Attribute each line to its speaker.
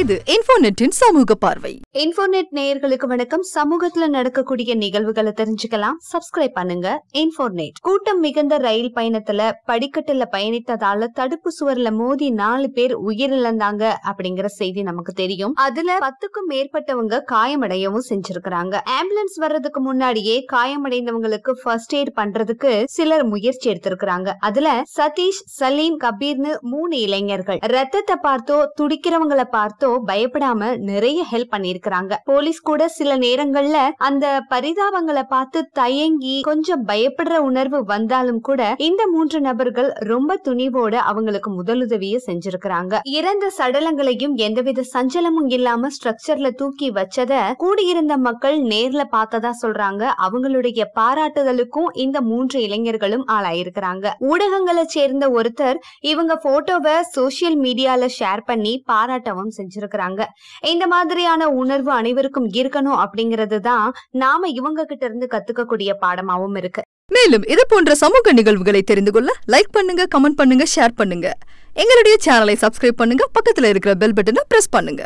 Speaker 1: இது இன்ஃபோநெட்டின் சமூக பார்வை.
Speaker 2: இன்ஃபோநெட் நேயர்களுக்கு வணக்கம். சமூகத்துல நடக்கக்கூடிய நிகழ்வுகளை தெரிஞ்சுக்கலாம். சப்ஸ்கிரைப் பண்ணுங்க. இன்ஃபோநெட். கூட்டம் மிகுந்த ரயில் பயணத்துல படிக்கட்டுல பயணித்ததால தடுப்பு சுவர்ல மோதி நாலு பேர் உயிரிழந்தாங்க அப்படிங்கிற செய்தி நமக்கு தெரியும். அதுல பத்துக்கும் மேற்பட்டவங்க காயமடையவும் செஞ்சிருக்கிறாங்க. ஆம்புலன்ஸ் வர்றதுக்கு முன்னாடியே காயமடைந்தவங்களுக்கு ஃபர்ஸ்ட் எய்ட் பண்றதுக்கு சிலர் முயற்சி எடுத்திருக்கிறாங்க. அதுல சதீஷ் சலீம் கபீர்னு மூணு இளைஞர்கள். ரத்தத்தை பார்த்தோ துடிக்கிறவங்கள பார்த்தோ பயப்படாம நிறைய ஹெல்ப் பண்ணிருக்கிறாங்க போலீஸ் கூட சில நேரங்கள்ல அந்த பரிதாபங்களை பார்த்து தயங்கி கொஞ்சம் பயப்படுற உணர்வு வந்தாலும் கூட இந்த மூன்று நபர்கள் ரொம்ப துணிவோட அவங்களுக்கு முதலுதவிய செஞ்சிருக்கிறாங்க. இறந்த சடலங்களையும் எந்தவித சஞ்சலமும் இல்லாம ஸ்ட்ரக்சர்ல தூக்கி வச்சத கூடியிருந்த மக்கள் நேர்ல பார்த்ததா சொல்றாங்க. அவங்களுடைய பாராட்டுதலுக்கும் இந்த மூன்று இளைஞர்களும் ஆளாயிருக்கிறாங்க. ஊடகங்களை சேர்ந்த ஒருத்தர் இவங்க போட்டோவை சோசியல் மீடியால ஷேர் பண்ணி பாராட்டவும் செஞ்சிருக்கிறாங்க இந்த மாதிரியான உணர்வு அனைவருக்கும் இருக்கணும் அப்படிங்கிறது தான் நாம இவங்க கிட்ட இருந்து கத்துக்கக்கூடிய பாடமாவும் இருக்கு.
Speaker 1: மேலும் இது போன்ற சமூக நிகழ்வுகளை தெரிந்து கொள்ள லைக் பண்ணுங்க கமெண்ட் பண்ணுங்க ஷேர் பண்ணுங்க. எங்களுடைய சேனலை சப்ஸ்கிரைப் பண்ணுங்க பக்கத்துல இருக்கிற பெல் பட்டனை பிரஸ் பண்ணுங்க.